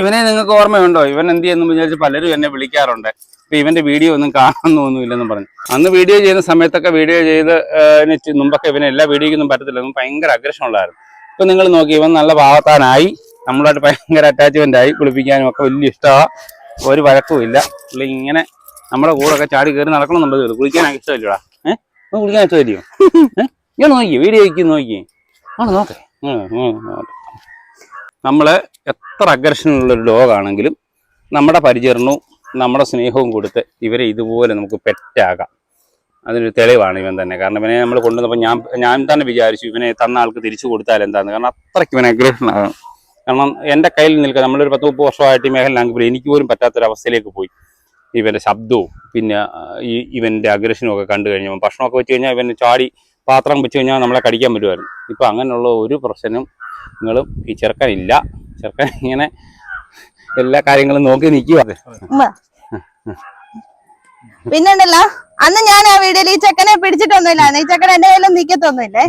ഇവനെ നിങ്ങൾക്ക് ഓർമ്മയുണ്ടോ? ഇവൻ എന്ത് ചെയ്യുന്നു വിചാരിച്ച് പലരും എന്നെ വിളിക്കാറുണ്ട്. ഇപ്പൊ ഇവന്റെ വീഡിയോ ഒന്നും കാണുന്നൊന്നുമില്ലെന്ന് പറഞ്ഞു. അന്ന് വീഡിയോ ചെയ്യുന്ന സമയത്തൊക്കെ വീഡിയോ ചെയ്ത് മുമ്പൊക്കെ ഇവനെ എല്ലാ വീഡിയോയ്ക്കൊന്നും പറ്റത്തില്ല. ഭയങ്കര അഗ്രഷൻ ഉള്ളായിരുന്നു ഇപ്പൊ നിങ്ങൾ നോക്കി ഇവൻ നല്ല പാവത്താനായി നമ്മളായിട്ട് ഭയങ്കര അറ്റാച്ച്മെന്റ് ആയി കുളിപ്പിക്കാനും ഒക്കെ വലിയ ഇഷ്ടമാണ് ഒരു വഴക്കവും ഇല്ല. പുള്ളി ഇങ്ങനെ നമ്മുടെ കൂടെ ഒക്കെ ചാടി കയറി നടക്കണമെന്നുണ്ടോ കുളിക്കാൻ ഇഷ്ടമില്ലടാ. ഏഹ് കുളിക്കാൻ ഇഷ്ടമില്ല ഏഹ് ഇങ്ങനെ നോക്കി വീഡിയോ നോക്കി. ആണോ നോക്കേ. ഉം, നമ്മൾ എത്ര അഗ്രഷനുള്ള ഒരു ഡോഗാണെങ്കിലും നമ്മുടെ പരിചരണവും നമ്മുടെ സ്നേഹവും കൊടുത്ത് ഇവരെ ഇതുപോലെ നമുക്ക് പെറ്റാകാം. അതിനൊരു തെളിവാണ് ഇവൻ തന്നെ. കാരണം ഇവനെ നമ്മൾ കൊണ്ടുവന്നപ്പോൾ ഞാൻ ഞാൻ തന്നെ വിചാരിച്ചു ഇവനെ തന്ന ആൾക്ക് തിരിച്ചു കൊടുത്താൽ എന്താന്ന്. കാരണം അത്രയ്ക്ക് ഇവൻ അഗ്രഷനാണ് കാരണം എന്റെ കയ്യിൽ നിൽക്കുക നമ്മളൊരു പത്ത് മുപ്പത് വർഷമായിട്ട് ഈ മേഖലയിലാണെങ്കിൽ എനിക്ക് പോലും പറ്റാത്തൊരവസ്ഥയിലേക്ക് പോയി ഇവന്റെ ശബ്ദവും. പിന്നെ ഈ ഇവന്റെ അഗ്രഷനും ഒക്കെ കണ്ടു കഴിഞ്ഞപ്പോൾ ഭക്ഷണമൊക്കെ വെച്ച് കഴിഞ്ഞാൽ ഇവന്റെ ചാടി പാത്രം വെച്ച് കഴിഞ്ഞാൽ നമ്മളെ കടിക്കാൻ പറ്റുമായിരുന്നു. ഇപ്പം അങ്ങനെയുള്ള ഒരു പ്രശ്നം നിങ്ങളും ഈ ചെറുക്കനില്ല ചെറുക്കൻ ഇങ്ങനെ എല്ലാ കാര്യങ്ങളും നോക്കി നിൽക്കുക. പിന്നെ അന്ന് ഞാൻ ആ വീഡിയോയിൽ ഈ ചെക്കനെ പിടിച്ചിട്ടൊന്നുമില്ല. ഈ ചെക്കൻ എന്റെ കയ്യിലും നിക്കത്തൊന്നുമില്ലേ?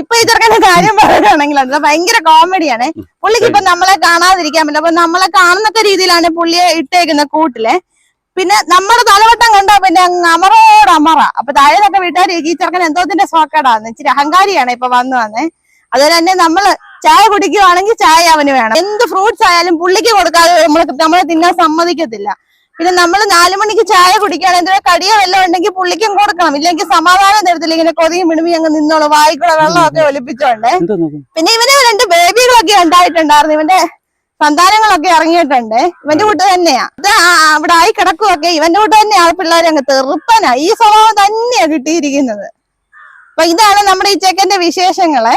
ഇപ്പൊ ഈ ചെറുക്കന്റെ കാര്യം പറയുകയാണെങ്കിലുണ്ടല്ലോ ഭയങ്കര കോമഡിയാണ് പുള്ളിക്ക് ഇപ്പൊ നമ്മളെ കാണാതിരിക്കാൻ പറ്റില്ല. അപ്പൊ നമ്മളെ കാണുന്നൊക്കെ രീതിയിലാണ് പുള്ളിയെ ഇട്ടേക്കുന്ന കൂട്ടിൽ. പിന്നെ നമ്മുടെ തലവട്ടം കണ്ടോ പിന്നെ അമറോടമറ. അമറോട് അമറ അപ്പൊ താഴെ വീട്ടുകാർ ഈ ചെറുക്കൻ എന്തോത്തിന്റെ സോക്കേടാന്ന്. ഇച്ചിരി അഹങ്കാരിയാണ് ഇപ്പൊ വന്നു വന്നേ അതുപോലെ തന്നെ നമ്മൾ ചായ കുടിക്കുവാണെങ്കിൽ ചായ അവന് വേണം. എന്ത് ഫ്രൂട്ട്സ് ആയാലും പുള്ളിക്ക് കൊടുക്കാതെ നമ്മൾ നമ്മളെ തിന്നാൻ സമ്മതിക്കത്തില്ല. പിന്നെ നമ്മൾ നാലു മണിക്ക് ചായ കുടിക്കുകയാണെങ്കിൽ എന്തോ കടിയോ വെള്ളം ഉണ്ടെങ്കിൽ പുള്ളിക്കും കൊടുക്കണം. ഇല്ലെങ്കിൽ സമാധാനം തരത്തില്ല. ഇങ്ങനെ കൊതിയും മിണുമി അങ്ങ് നിന്നോളൂ. വായിക്കുള്ള വെള്ളമൊക്കെ ഒലിപ്പിച്ചോണ്ട്. പിന്നെ ഇവന് രണ്ട് ബേബികളൊക്കെ ഉണ്ടായിട്ടുണ്ടായിരുന്നു. ഇവന്റെ സന്താനങ്ങളൊക്കെ ഇറങ്ങിയിട്ടുണ്ട്. ഇവന്റെ കൂട്ട് തന്നെയാ. ഇത് അവിടെ ആയി കിടക്കുവൊക്കെ ഇവന്റെ കൂട്ട് തന്നെയാ പിള്ളേരെ അങ്ങ് തെറുപ്പനാ. ഈ സ്വഭാവം തന്നെയാ കിട്ടിയിരിക്കുന്നത്. അപ്പൊ ഇതാണ് നമ്മുടെ ഈ ചെക്കന്റെ വിശേഷങ്ങളെ.